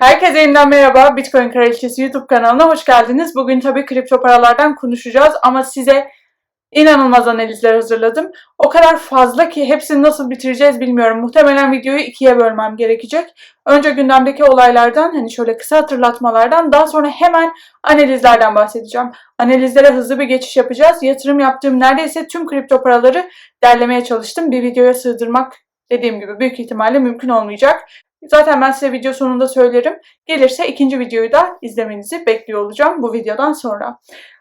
Herkese yeniden merhaba. Bitcoin Kraliçesi YouTube kanalına hoş geldiniz. Bugün tabii kripto paralardan konuşacağız ama size inanılmaz analizler hazırladım. O kadar fazla ki hepsini nasıl bitireceğiz bilmiyorum. Muhtemelen videoyu ikiye bölmem gerekecek. Önce gündemdeki olaylardan, hani şöyle kısa hatırlatmalardan, daha sonra hemen analizlerden bahsedeceğim. Analizlere hızlı bir geçiş yapacağız. Yatırım yaptığım neredeyse tüm kripto paraları derlemeye çalıştım. Bir videoya sığdırmak dediğim gibi büyük ihtimalle mümkün olmayacak. Zaten ben size video sonunda söylerim. Gelirse ikinci videoyu da izlemenizi bekliyor olacağım bu videodan sonra.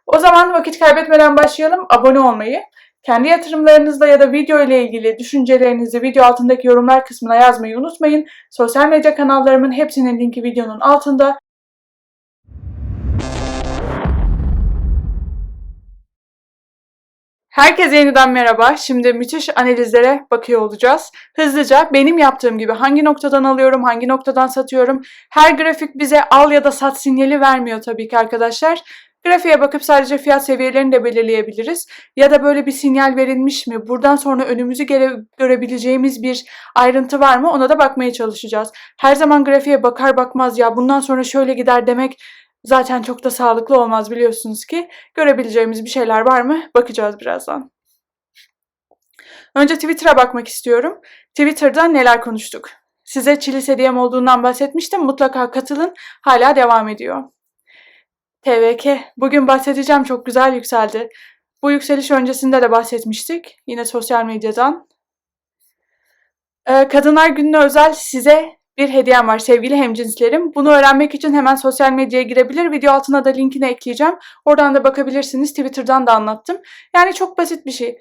O zaman vakit kaybetmeden başlayalım. Abone olmayı, kendi yatırımlarınızla ya da video ile ilgili düşüncelerinizi video altındaki yorumlar kısmına yazmayı unutmayın. Sosyal medya kanallarımın hepsinin linki videonun altında. Herkese yeniden merhaba. Şimdi müthiş analizlere bakıyor olacağız. Hızlıca benim yaptığım gibi hangi noktadan alıyorum, hangi noktadan satıyorum. Her grafik bize al ya da sat sinyali vermiyor tabii ki arkadaşlar. Grafiğe bakıp sadece fiyat seviyelerini de belirleyebiliriz. Ya da böyle bir sinyal verilmiş mi? Buradan sonra önümüzü gere- görebileceğimiz bir ayrıntı var mı? Ona da bakmaya çalışacağız. Her zaman grafiğe bakar bakmaz ya bundan sonra şöyle gider demek zaten çok da sağlıklı olmaz biliyorsunuz ki. Görebileceğimiz bir şeyler var mı? Bakacağız birazdan. Önce Twitter'a bakmak istiyorum. Twitter'da neler konuştuk? Size Chili's hediyem olduğundan bahsetmiştim. Mutlaka katılın. Hala devam ediyor. TVK. Bugün bahsedeceğim. Çok güzel yükseldi. Bu yükseliş öncesinde de bahsetmiştik. Yine sosyal medyadan. Ee, Kadınlar Günü'ne özel size bir hediyem var sevgili hemcinslerim. Bunu öğrenmek için hemen sosyal medyaya girebilir. Video altına da linkini ekleyeceğim. Oradan da bakabilirsiniz. Twitter'dan da anlattım. Yani çok basit bir şey.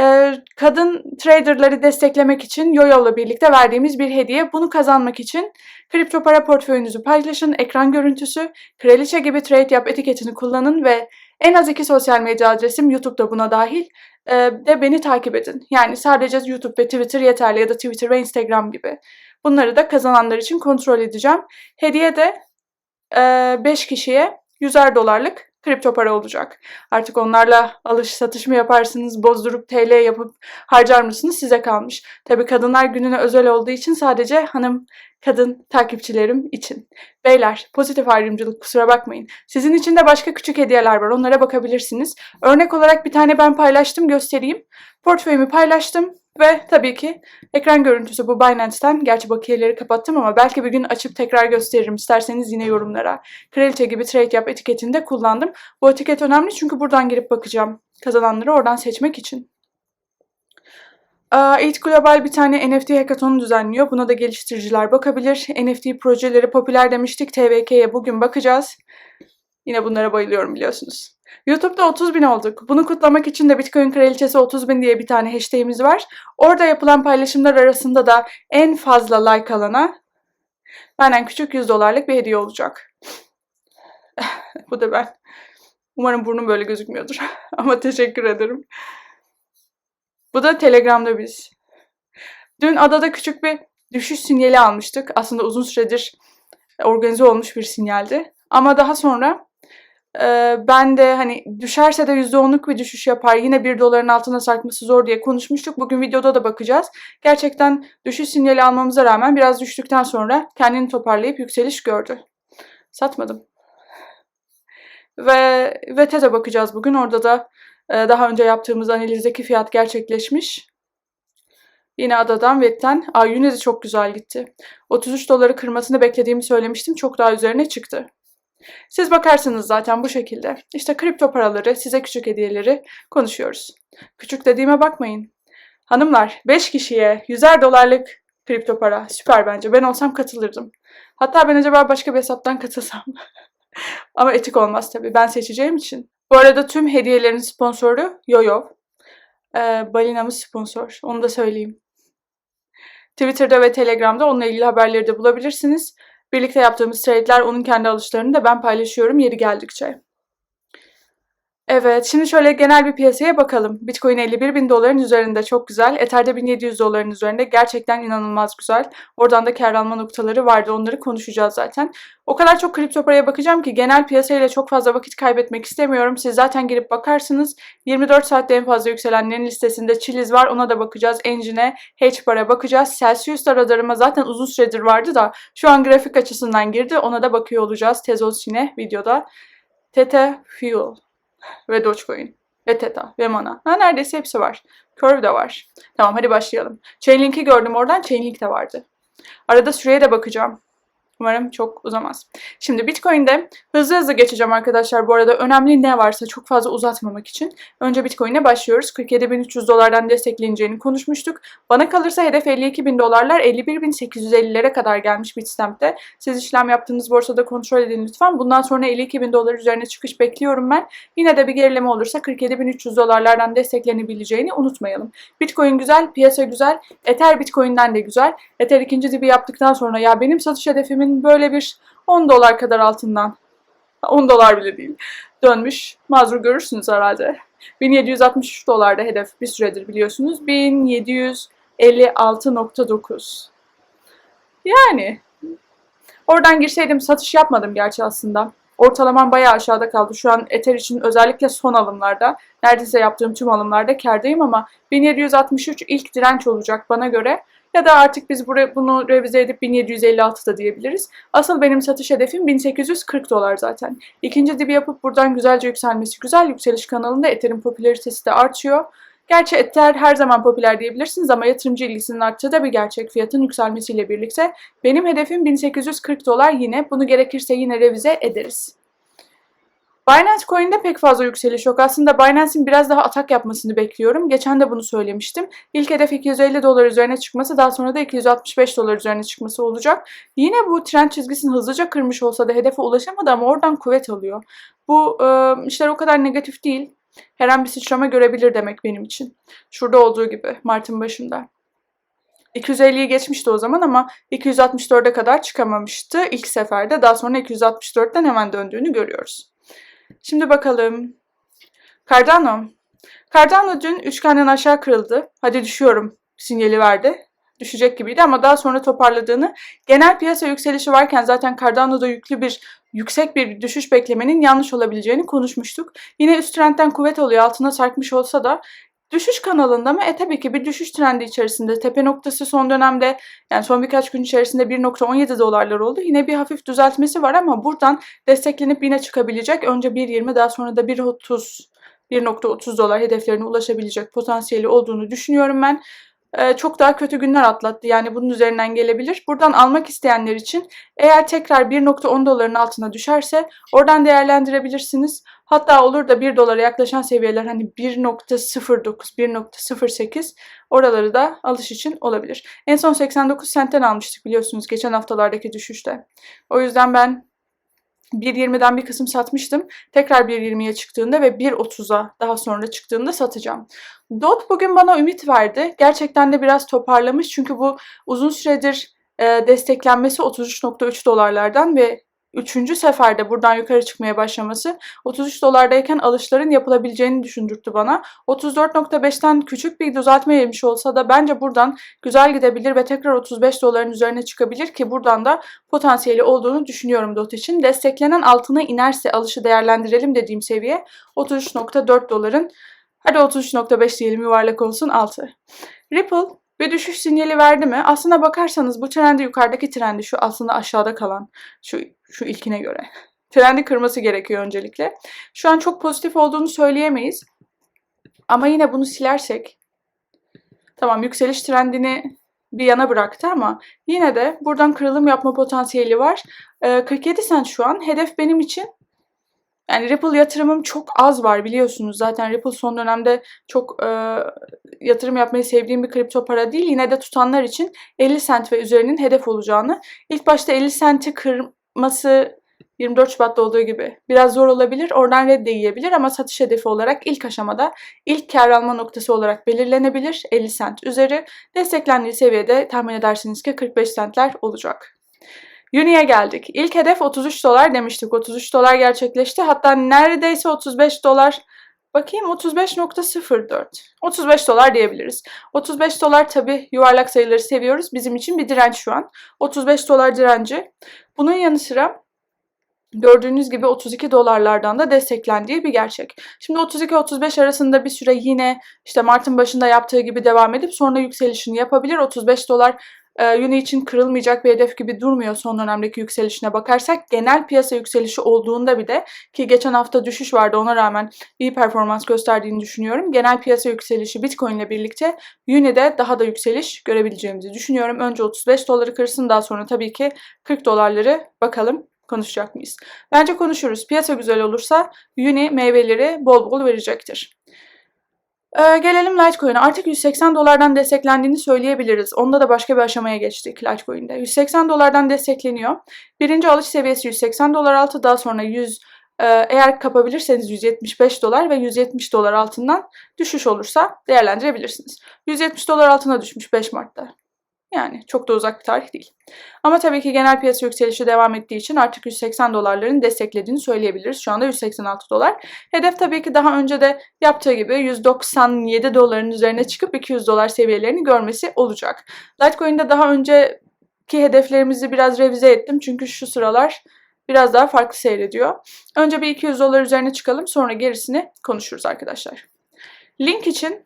Ee, kadın traderları desteklemek için Yoyo'la birlikte verdiğimiz bir hediye. Bunu kazanmak için kripto para portföyünüzü paylaşın, ekran görüntüsü, kraliçe gibi trade yap etiketini kullanın ve en az iki sosyal medya adresim YouTube'da buna dahil e, de beni takip edin. Yani sadece YouTube ve Twitter yeterli ya da Twitter ve Instagram gibi. Bunları da kazananlar için kontrol edeceğim. Hediye de 5 kişiye 100'er dolarlık kripto para olacak. Artık onlarla alış satış mı yaparsınız, bozdurup TL yapıp harcar mısınız size kalmış. Tabi kadınlar gününe özel olduğu için sadece hanım kadın takipçilerim için. Beyler pozitif ayrımcılık kusura bakmayın. Sizin için de başka küçük hediyeler var onlara bakabilirsiniz. Örnek olarak bir tane ben paylaştım göstereyim. Portföyümü paylaştım ve tabii ki ekran görüntüsü bu Binance'ten. Gerçi bakiyeleri kapattım ama belki bir gün açıp tekrar gösteririm. İsterseniz yine yorumlara. Kraliçe gibi trade yap etiketini de kullandım. Bu etiket önemli çünkü buradan girip bakacağım. Kazananları oradan seçmek için. Eat Global bir tane NFT hackathonu düzenliyor. Buna da geliştiriciler bakabilir. NFT projeleri popüler demiştik. TVK'ye bugün bakacağız. Yine bunlara bayılıyorum biliyorsunuz. YouTube'da 30 bin olduk. Bunu kutlamak için de Bitcoin Kraliçesi 30 bin diye bir tane hashtagimiz var. Orada yapılan paylaşımlar arasında da en fazla like alana benden küçük 100 dolarlık bir hediye olacak. Bu da ben. Umarım burnum böyle gözükmüyordur. Ama teşekkür ederim. Bu da Telegram'da biz. Dün adada küçük bir düşüş sinyali almıştık. Aslında uzun süredir organize olmuş bir sinyaldi. Ama daha sonra e, ben de hani düşerse de %10'luk bir düşüş yapar. Yine 1 doların altına sarkması zor diye konuşmuştuk. Bugün videoda da bakacağız. Gerçekten düşüş sinyali almamıza rağmen biraz düştükten sonra kendini toparlayıp yükseliş gördü. Satmadım. Ve TED'e bakacağız bugün. Orada da e, daha önce yaptığımız analizdeki fiyat gerçekleşmiş. Yine adadan VET'ten Aa yine de çok güzel gitti. 33 doları kırmasını beklediğimi söylemiştim. Çok daha üzerine çıktı. Siz bakarsınız zaten bu şekilde. İşte kripto paraları, size küçük hediyeleri konuşuyoruz. Küçük dediğime bakmayın. Hanımlar 5 kişiye 100'er dolarlık kripto para. Süper bence. Ben olsam katılırdım. Hatta ben acaba başka bir hesaptan katılsam. Ama etik olmaz tabii. Ben seçeceğim için. Bu arada tüm hediyelerin sponsoru Yoyo. Ee, Balinamız sponsor. Onu da söyleyeyim. Twitter'da ve Telegram'da onunla ilgili haberleri de bulabilirsiniz. Birlikte yaptığımız trade'ler onun kendi alışlarını da ben paylaşıyorum yeri geldikçe. Evet, şimdi şöyle genel bir piyasaya bakalım. Bitcoin 51 bin doların üzerinde çok güzel. Ether'de 1700 doların üzerinde gerçekten inanılmaz güzel. Oradan da kar alma noktaları vardı. Onları konuşacağız zaten. O kadar çok kripto paraya bakacağım ki genel piyasayla çok fazla vakit kaybetmek istemiyorum. Siz zaten girip bakarsınız. 24 saatte en fazla yükselenlerin listesinde Chiliz var. Ona da bakacağız. Engine'e, Hedge para bakacağız. Celsius da radarıma zaten uzun süredir vardı da şu an grafik açısından girdi. Ona da bakıyor olacağız. Tezos yine videoda. Tete Fuel ve Dogecoin ve Theta ve Mana. Ha, neredeyse hepsi var. Curve de var. Tamam hadi başlayalım. Chainlink'i gördüm oradan. Chainlink de vardı. Arada süreye de bakacağım. Umarım çok uzamaz. Şimdi Bitcoin'de hızlı hızlı geçeceğim arkadaşlar. Bu arada önemli ne varsa çok fazla uzatmamak için. Önce Bitcoin'e başlıyoruz. 47.300 dolardan destekleneceğini konuşmuştuk. Bana kalırsa hedef 52.000 dolarlar 51.850'lere kadar gelmiş Bitstamp'te. Siz işlem yaptığınız borsada kontrol edin lütfen. Bundan sonra 52.000 dolar üzerine çıkış bekliyorum ben. Yine de bir gerileme olursa 47.300 dolarlardan desteklenebileceğini unutmayalım. Bitcoin güzel, piyasa güzel. Ether Bitcoin'den de güzel. Ether ikinci dibi yaptıktan sonra ya benim satış hedefimin böyle bir 10 dolar kadar altından 10 dolar bile değil dönmüş. Mazur görürsünüz herhalde. 1763 dolarda hedef bir süredir biliyorsunuz. 1756.9 Yani oradan girseydim satış yapmadım gerçi aslında. Ortalamam bayağı aşağıda kaldı. Şu an Ether için özellikle son alımlarda, neredeyse yaptığım tüm alımlarda kardayım ama 1763 ilk direnç olacak bana göre. Ya da artık biz buraya bunu revize edip 1756 da diyebiliriz. Asıl benim satış hedefim 1840 dolar zaten. İkinci dibi yapıp buradan güzelce yükselmesi güzel. Yükseliş kanalında Ether'in popülaritesi de artıyor. Gerçi Ether her zaman popüler diyebilirsiniz ama yatırımcı ilgisinin arttığı da bir gerçek fiyatın yükselmesiyle birlikte. Benim hedefim 1840 dolar yine. Bunu gerekirse yine revize ederiz. Binance Coin'de pek fazla yükseliş yok. Aslında Binance'in biraz daha atak yapmasını bekliyorum. Geçen de bunu söylemiştim. İlk hedef 250 dolar üzerine çıkması daha sonra da 265 dolar üzerine çıkması olacak. Yine bu trend çizgisini hızlıca kırmış olsa da hedefe ulaşamadı ama oradan kuvvet alıyor. Bu e, işler o kadar negatif değil. Her an bir sıçrama görebilir demek benim için. Şurada olduğu gibi Mart'ın başında. 250'yi geçmişti o zaman ama 264'e kadar çıkamamıştı ilk seferde. Daha sonra 264'ten hemen döndüğünü görüyoruz. Şimdi bakalım. Cardano. Cardano dün üçgenden aşağı kırıldı. Hadi düşüyorum sinyali verdi. Düşecek gibiydi ama daha sonra toparladığını, genel piyasa yükselişi varken zaten Cardano'da yüklü bir yüksek bir düşüş beklemenin yanlış olabileceğini konuşmuştuk. Yine üst trendten kuvvet alıyor. Altına sarkmış olsa da Düşüş kanalında mı? E tabii ki bir düşüş trendi içerisinde. Tepe noktası son dönemde yani son birkaç gün içerisinde 1.17 dolarlar oldu. Yine bir hafif düzeltmesi var ama buradan desteklenip yine çıkabilecek. Önce 1.20 daha sonra da 1.30 1.30 dolar hedeflerine ulaşabilecek potansiyeli olduğunu düşünüyorum ben. Ee, çok daha kötü günler atlattı. Yani bunun üzerinden gelebilir. Buradan almak isteyenler için eğer tekrar 1.10 doların altına düşerse oradan değerlendirebilirsiniz. Hatta olur da 1 dolara yaklaşan seviyeler hani 1.09, 1.08 oraları da alış için olabilir. En son 89 sentten almıştık biliyorsunuz geçen haftalardaki düşüşte. O yüzden ben 1.20'den bir kısım satmıştım. Tekrar 1.20'ye çıktığında ve 1.30'a daha sonra çıktığında satacağım. DOT bugün bana ümit verdi. Gerçekten de biraz toparlamış çünkü bu uzun süredir e, desteklenmesi 33.3 dolarlardan ve üçüncü seferde buradan yukarı çıkmaya başlaması 33 dolardayken alışların yapılabileceğini düşündürttü bana. 34.5'ten küçük bir düzeltme yemiş olsa da bence buradan güzel gidebilir ve tekrar 35 doların üzerine çıkabilir ki buradan da potansiyeli olduğunu düşünüyorum DOT için. Desteklenen altına inerse alışı değerlendirelim dediğim seviye 33.4 doların Hadi 33.5 diyelim yuvarlak olsun 6. Ripple bir düşüş sinyali verdi mi? Aslına bakarsanız bu trendi yukarıdaki trendi şu aslında aşağıda kalan şu, şu ilkine göre. Trendi kırması gerekiyor öncelikle. Şu an çok pozitif olduğunu söyleyemeyiz. Ama yine bunu silersek tamam yükseliş trendini bir yana bıraktı ama yine de buradan kırılım yapma potansiyeli var. Ee, 47 sent şu an. Hedef benim için yani Ripple yatırımım çok az var biliyorsunuz. Zaten Ripple son dönemde çok e, yatırım yapmayı sevdiğim bir kripto para değil. Yine de tutanlar için 50 sent ve üzerinin hedef olacağını. İlk başta 50 senti kırması 24 Şubat'ta olduğu gibi biraz zor olabilir. Oradan red de yiyebilir ama satış hedefi olarak ilk aşamada ilk kar alma noktası olarak belirlenebilir. 50 sent üzeri desteklendiği seviyede tahmin edersiniz ki 45 centler olacak. Uni'ye geldik. İlk hedef 33 dolar demiştik. 33 dolar gerçekleşti. Hatta neredeyse 35 dolar Bakayım 35.04. 35 dolar diyebiliriz. 35 dolar tabi yuvarlak sayıları seviyoruz. Bizim için bir direnç şu an. 35 dolar direnci. Bunun yanı sıra gördüğünüz gibi 32 dolarlardan da desteklendiği bir gerçek. Şimdi 32-35 arasında bir süre yine işte Mart'ın başında yaptığı gibi devam edip sonra yükselişini yapabilir. 35 dolar e, yönü için kırılmayacak bir hedef gibi durmuyor son dönemdeki yükselişine bakarsak. Genel piyasa yükselişi olduğunda bir de ki geçen hafta düşüş vardı ona rağmen iyi performans gösterdiğini düşünüyorum. Genel piyasa yükselişi Bitcoin ile birlikte yine de daha da yükseliş görebileceğimizi düşünüyorum. Önce 35 doları kırsın daha sonra tabii ki 40 dolarları bakalım konuşacak mıyız? Bence konuşuruz. Piyasa güzel olursa Uni meyveleri bol bol verecektir. Ee, gelelim Litecoin'e. Artık 180 dolardan desteklendiğini söyleyebiliriz. Onda da başka bir aşamaya geçtik Litecoin'de. 180 dolardan destekleniyor. Birinci alış seviyesi 180 dolar altı. Daha sonra 100 e, eğer kapabilirseniz 175 dolar ve 170 dolar altından düşüş olursa değerlendirebilirsiniz. 170 dolar altına düşmüş 5 Mart'ta. Yani çok da uzak bir tarih değil. Ama tabii ki genel piyasa yükselişi devam ettiği için artık 180 dolarların desteklediğini söyleyebiliriz. Şu anda 186 dolar. Hedef tabii ki daha önce de yaptığı gibi 197 doların üzerine çıkıp 200 dolar seviyelerini görmesi olacak. Litecoin'de daha önceki hedeflerimizi biraz revize ettim. Çünkü şu sıralar biraz daha farklı seyrediyor. Önce bir 200 dolar üzerine çıkalım sonra gerisini konuşuruz arkadaşlar. Link için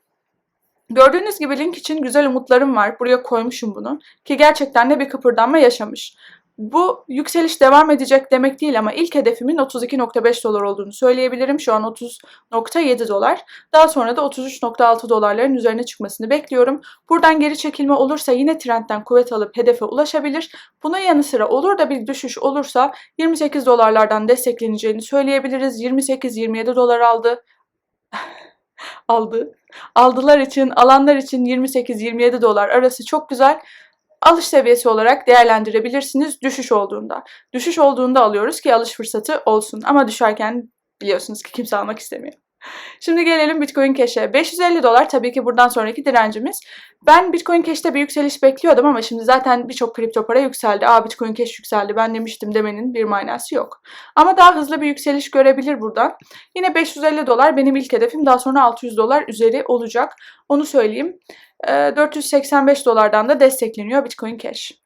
Gördüğünüz gibi link için güzel umutlarım var. Buraya koymuşum bunu. Ki gerçekten de bir kıpırdanma yaşamış. Bu yükseliş devam edecek demek değil ama ilk hedefimin 32.5 dolar olduğunu söyleyebilirim. Şu an 30.7 dolar. Daha sonra da 33.6 dolarların üzerine çıkmasını bekliyorum. Buradan geri çekilme olursa yine trendten kuvvet alıp hedefe ulaşabilir. Bunun yanı sıra olur da bir düşüş olursa 28 dolarlardan destekleneceğini söyleyebiliriz. 28-27 dolar aldı. Aldı. Aldılar için, alanlar için 28-27 dolar arası çok güzel. Alış seviyesi olarak değerlendirebilirsiniz düşüş olduğunda. Düşüş olduğunda alıyoruz ki alış fırsatı olsun. Ama düşerken biliyorsunuz ki kimse almak istemiyor. Şimdi gelelim Bitcoin Cash'e. 550 dolar tabii ki buradan sonraki direncimiz. Ben Bitcoin Cash'te bir yükseliş bekliyordum ama şimdi zaten birçok kripto para yükseldi. Aa Bitcoin Cash yükseldi ben demiştim demenin bir manası yok. Ama daha hızlı bir yükseliş görebilir buradan. Yine 550 dolar benim ilk hedefim daha sonra 600 dolar üzeri olacak. Onu söyleyeyim. 485 dolardan da destekleniyor Bitcoin Cash.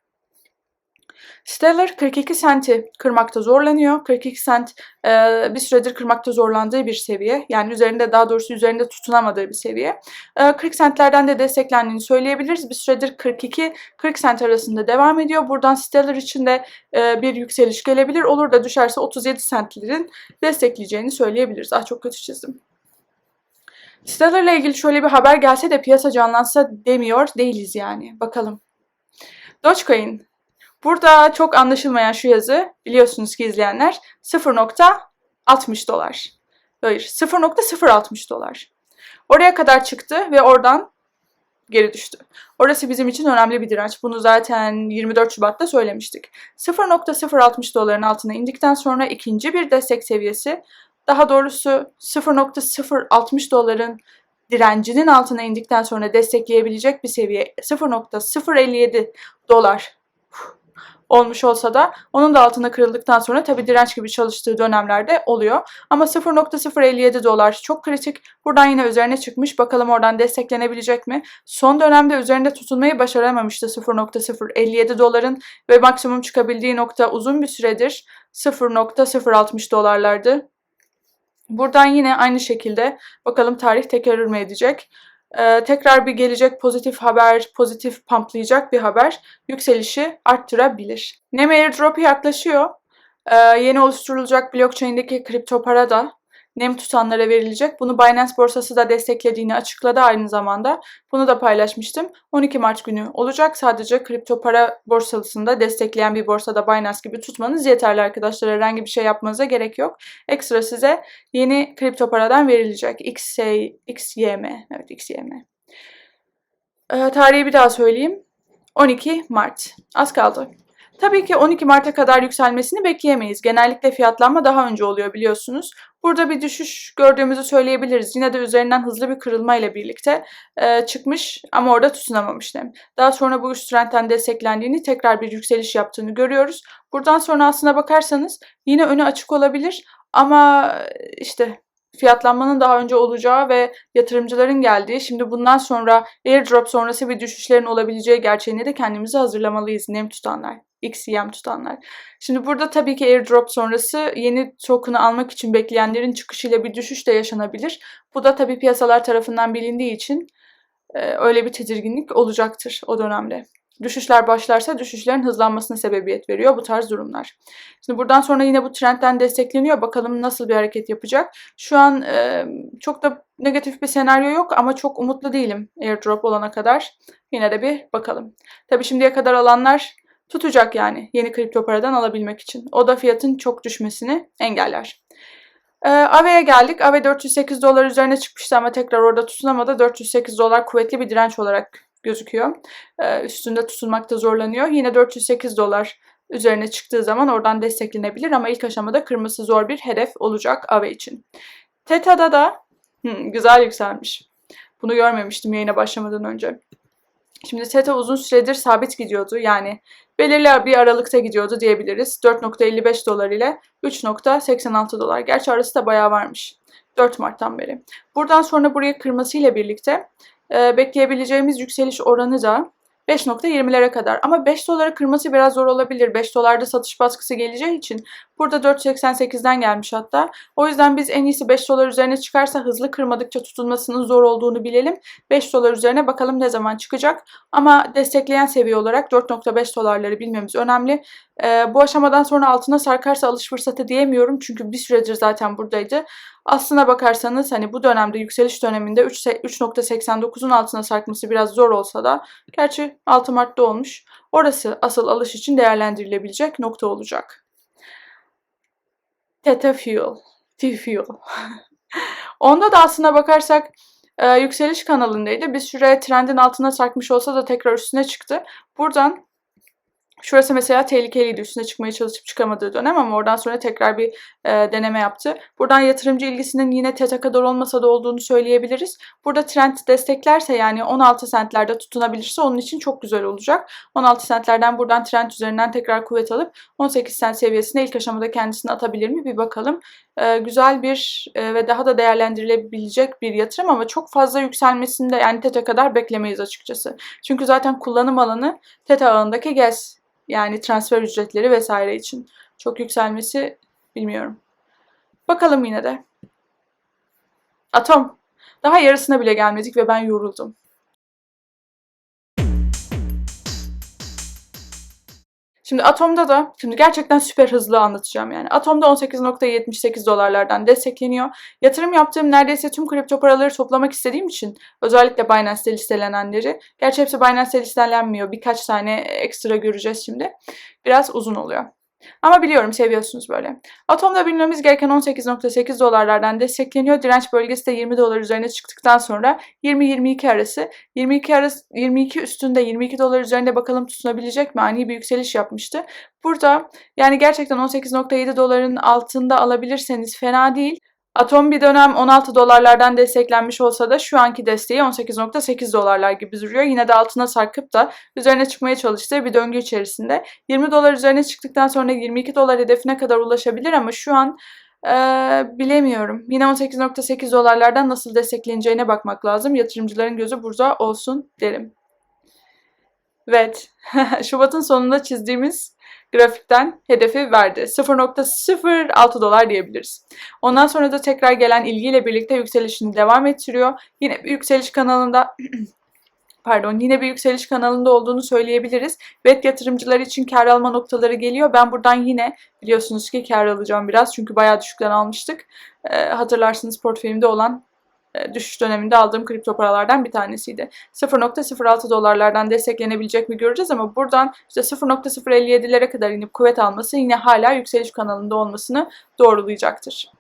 Stellar 42 senti kırmakta zorlanıyor. 42 sent e, bir süredir kırmakta zorlandığı bir seviye. Yani üzerinde daha doğrusu üzerinde tutunamadığı bir seviye. E, 40 sentlerden de desteklendiğini söyleyebiliriz. Bir süredir 42-40 sent arasında devam ediyor. Buradan Stellar için de e, bir yükseliş gelebilir. Olur da düşerse 37 sentlerin destekleyeceğini söyleyebiliriz. Ah çok kötü çizdim. Stellar ile ilgili şöyle bir haber gelse de piyasa canlansa demiyor değiliz yani. Bakalım. Dogecoin Burada çok anlaşılmayan şu yazı biliyorsunuz ki izleyenler 0.60 dolar. Hayır 0.060 dolar. Oraya kadar çıktı ve oradan geri düştü. Orası bizim için önemli bir direnç. Bunu zaten 24 Şubat'ta söylemiştik. 0.060 doların altına indikten sonra ikinci bir destek seviyesi daha doğrusu 0.060 doların direncinin altına indikten sonra destekleyebilecek bir seviye 0.057 dolar olmuş olsa da onun da altına kırıldıktan sonra tabi direnç gibi çalıştığı dönemlerde oluyor. Ama 0.057 dolar çok kritik. Buradan yine üzerine çıkmış. Bakalım oradan desteklenebilecek mi? Son dönemde üzerinde tutunmayı başaramamıştı 0.057 doların ve maksimum çıkabildiği nokta uzun bir süredir 0.060 dolarlardı. Buradan yine aynı şekilde bakalım tarih tekerrür mü edecek? Ee, tekrar bir gelecek pozitif haber, pozitif pamplayacak bir haber yükselişi arttırabilir. Nem airdrop'u yaklaşıyor. Ee, yeni oluşturulacak blockchain'deki kripto para da nem tutanlara verilecek. Bunu Binance borsası da desteklediğini açıkladı aynı zamanda. Bunu da paylaşmıştım. 12 Mart günü olacak. Sadece kripto para borsasında destekleyen bir borsada Binance gibi tutmanız yeterli arkadaşlar. Herhangi bir şey yapmanıza gerek yok. Ekstra size yeni kripto paradan verilecek. XY, XYM. Evet XYM. Ee, tarihi bir daha söyleyeyim. 12 Mart. Az kaldı. Tabii ki 12 Mart'a kadar yükselmesini bekleyemeyiz. Genellikle fiyatlanma daha önce oluyor biliyorsunuz. Burada bir düşüş gördüğümüzü söyleyebiliriz. Yine de üzerinden hızlı bir kırılma ile birlikte e, çıkmış ama orada tutunamamış nem. Daha sonra bu üst trendten desteklendiğini tekrar bir yükseliş yaptığını görüyoruz. Buradan sonra aslına bakarsanız yine önü açık olabilir ama işte fiyatlanmanın daha önce olacağı ve yatırımcıların geldiği, şimdi bundan sonra airdrop sonrası bir düşüşlerin olabileceği gerçeğine de kendimizi hazırlamalıyız nem tutanlar. XCM tutanlar. Şimdi burada tabii ki airdrop sonrası yeni token'ı almak için bekleyenlerin çıkışıyla bir düşüş de yaşanabilir. Bu da tabii piyasalar tarafından bilindiği için e, öyle bir tedirginlik olacaktır o dönemde. Düşüşler başlarsa düşüşlerin hızlanmasına sebebiyet veriyor bu tarz durumlar. Şimdi buradan sonra yine bu trendten destekleniyor. Bakalım nasıl bir hareket yapacak. Şu an e, çok da negatif bir senaryo yok ama çok umutlu değilim airdrop olana kadar. Yine de bir bakalım. Tabii şimdiye kadar alanlar tutacak yani yeni kripto paradan alabilmek için. O da fiyatın çok düşmesini engeller. Ee, AV'ye geldik. AVE 408 dolar üzerine çıkmıştı ama tekrar orada tutunamadı. 408 dolar kuvvetli bir direnç olarak gözüküyor. Ee, üstünde tutunmakta zorlanıyor. Yine 408 dolar üzerine çıktığı zaman oradan desteklenebilir ama ilk aşamada kırmızı zor bir hedef olacak AVE için. TETA'da da hmm, güzel yükselmiş. Bunu görmemiştim yayına başlamadan önce. Şimdi TETA uzun süredir sabit gidiyordu. Yani belirli bir aralıkta gidiyordu diyebiliriz. 4.55 dolar ile 3.86 dolar. Gerçi arası da bayağı varmış. 4 Mart'tan beri. Buradan sonra buraya kırmasıyla birlikte e, bekleyebileceğimiz yükseliş oranı da 5.20'lere kadar. Ama 5 dolara kırması biraz zor olabilir. 5 dolarda satış baskısı geleceği için burada 4.88'den gelmiş hatta. O yüzden biz en iyisi 5 dolar üzerine çıkarsa hızlı kırmadıkça tutulmasının zor olduğunu bilelim. 5 dolar üzerine bakalım ne zaman çıkacak. Ama destekleyen seviye olarak 4.5 dolarları bilmemiz önemli. Ee, bu aşamadan sonra altına sarkarsa alış fırsatı diyemiyorum. Çünkü bir süredir zaten buradaydı. Aslına bakarsanız hani bu dönemde yükseliş döneminde 3.89'un altına sarkması biraz zor olsa da gerçi 6 Mart'ta olmuş. Orası asıl alış için değerlendirilebilecek nokta olacak. Theta Fuel. T-Fuel. Onda da aslına bakarsak e, yükseliş kanalındaydı. Bir süre trendin altına sarkmış olsa da tekrar üstüne çıktı. Buradan Şurası mesela tehlikeliydi. Üstüne çıkmaya çalışıp çıkamadığı dönem ama oradan sonra tekrar bir e, deneme yaptı. Buradan yatırımcı ilgisinin yine TETA kadar olmasa da olduğunu söyleyebiliriz. Burada trend desteklerse yani 16 sentlerde tutunabilirse onun için çok güzel olacak. 16 sentlerden buradan trend üzerinden tekrar kuvvet alıp 18 sent seviyesine ilk aşamada kendisini atabilir mi bir bakalım. E, güzel bir e, ve daha da değerlendirilebilecek bir yatırım ama çok fazla yükselmesinde yani TETA kadar beklemeyiz açıkçası. Çünkü zaten kullanım alanı TETA ağındaki gaz yani transfer ücretleri vesaire için. Çok yükselmesi bilmiyorum. Bakalım yine de. Atom. Daha yarısına bile gelmedik ve ben yoruldum. Şimdi Atom'da da şimdi gerçekten süper hızlı anlatacağım yani. Atom'da 18.78 dolarlardan destekleniyor. Yatırım yaptığım neredeyse tüm kripto paraları toplamak istediğim için özellikle Binance'de listelenenleri. Gerçi hepsi Binance'de listelenmiyor. Birkaç tane ekstra göreceğiz şimdi. Biraz uzun oluyor. Ama biliyorum seviyorsunuz böyle. Atomda bilmemiz gereken 18.8 dolarlardan destekleniyor. Direnç bölgesi de 20 dolar üzerine çıktıktan sonra 20-22 arası 22 arası 22 üstünde 22 dolar üzerinde bakalım tutunabilecek mi? Ani bir yükseliş yapmıştı. Burada yani gerçekten 18.7 doların altında alabilirseniz fena değil. Atom bir dönem 16 dolarlardan desteklenmiş olsa da şu anki desteği 18.8 dolarlar gibi duruyor. Yine de altına sarkıp da üzerine çıkmaya çalıştığı bir döngü içerisinde. 20 dolar üzerine çıktıktan sonra 22 dolar hedefine kadar ulaşabilir ama şu an ee, bilemiyorum. Yine 18.8 dolarlardan nasıl destekleneceğine bakmak lazım. Yatırımcıların gözü burada olsun derim. Evet, Şubat'ın sonunda çizdiğimiz grafikten hedefi verdi. 0.06 dolar diyebiliriz. Ondan sonra da tekrar gelen ilgiyle birlikte yükselişini devam ettiriyor. Yine bir yükseliş kanalında pardon yine bir yükseliş kanalında olduğunu söyleyebiliriz. VET yatırımcılar için kar alma noktaları geliyor. Ben buradan yine biliyorsunuz ki kar alacağım biraz çünkü bayağı düşükten almıştık. Ee, hatırlarsınız portföyümde olan düşüş döneminde aldığım kripto paralardan bir tanesiydi. 0.06 dolarlardan desteklenebilecek mi göreceğiz ama buradan işte 0.057'lere kadar inip kuvvet alması yine hala yükseliş kanalında olmasını doğrulayacaktır.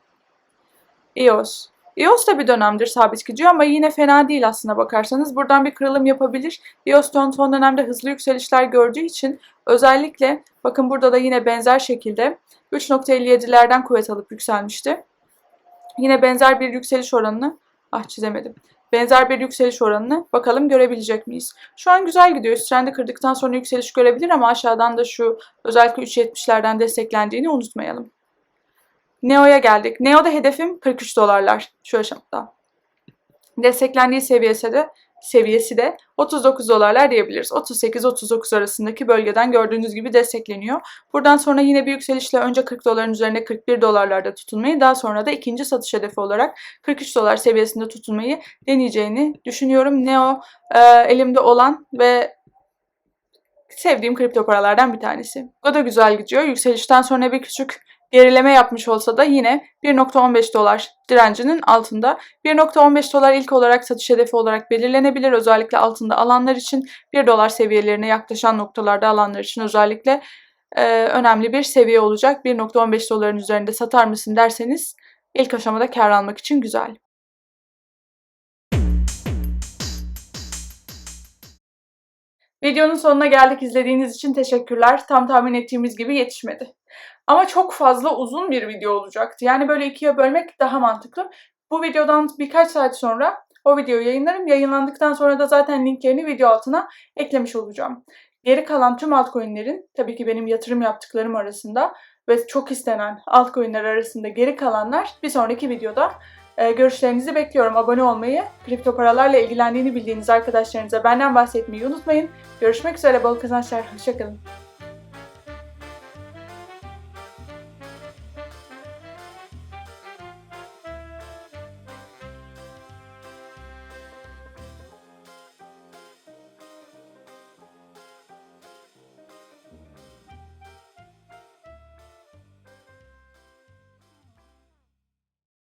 EOS. EOS da bir dönemdir sabit gidiyor ama yine fena değil aslında bakarsanız. Buradan bir kırılım yapabilir. EOS son dönemde hızlı yükselişler gördüğü için özellikle bakın burada da yine benzer şekilde 3.57'lerden kuvvet alıp yükselmişti. Yine benzer bir yükseliş oranını Ah çizemedim. Benzer bir yükseliş oranını bakalım görebilecek miyiz? Şu an güzel gidiyor. Üst trendi kırdıktan sonra yükseliş görebilir ama aşağıdan da şu özellikle 3.70'lerden desteklendiğini unutmayalım. Neo'ya geldik. Neo'da hedefim 43 dolarlar şu aşamada. Desteklendiği seviyesi de seviyesi de 39 dolarlar diyebiliriz. 38-39 arasındaki bölgeden gördüğünüz gibi destekleniyor. Buradan sonra yine bir yükselişle önce 40 doların üzerine 41 dolarlarda tutunmayı daha sonra da ikinci satış hedefi olarak 43 dolar seviyesinde tutunmayı deneyeceğini düşünüyorum. Neo e, elimde olan ve sevdiğim kripto paralardan bir tanesi. O da güzel gidiyor. Yükselişten sonra bir küçük gerileme yapmış olsa da yine 1.15 dolar direncinin altında. 1.15 dolar ilk olarak satış hedefi olarak belirlenebilir. Özellikle altında alanlar için 1 dolar seviyelerine yaklaşan noktalarda alanlar için özellikle e, önemli bir seviye olacak. 1.15 doların üzerinde satar mısın derseniz ilk aşamada kar almak için güzel. Videonun sonuna geldik. İzlediğiniz için teşekkürler. Tam tahmin ettiğimiz gibi yetişmedi. Ama çok fazla uzun bir video olacaktı. Yani böyle ikiye bölmek daha mantıklı. Bu videodan birkaç saat sonra o videoyu yayınlarım. Yayınlandıktan sonra da zaten linklerini video altına eklemiş olacağım. Geri kalan tüm altcoin'lerin tabii ki benim yatırım yaptıklarım arasında ve çok istenen altcoin'ler arasında geri kalanlar bir sonraki videoda e, görüşlerinizi bekliyorum. Abone olmayı, kripto paralarla ilgilendiğini bildiğiniz arkadaşlarınıza benden bahsetmeyi unutmayın. Görüşmek üzere, bol kazançlar. Hoşçakalın.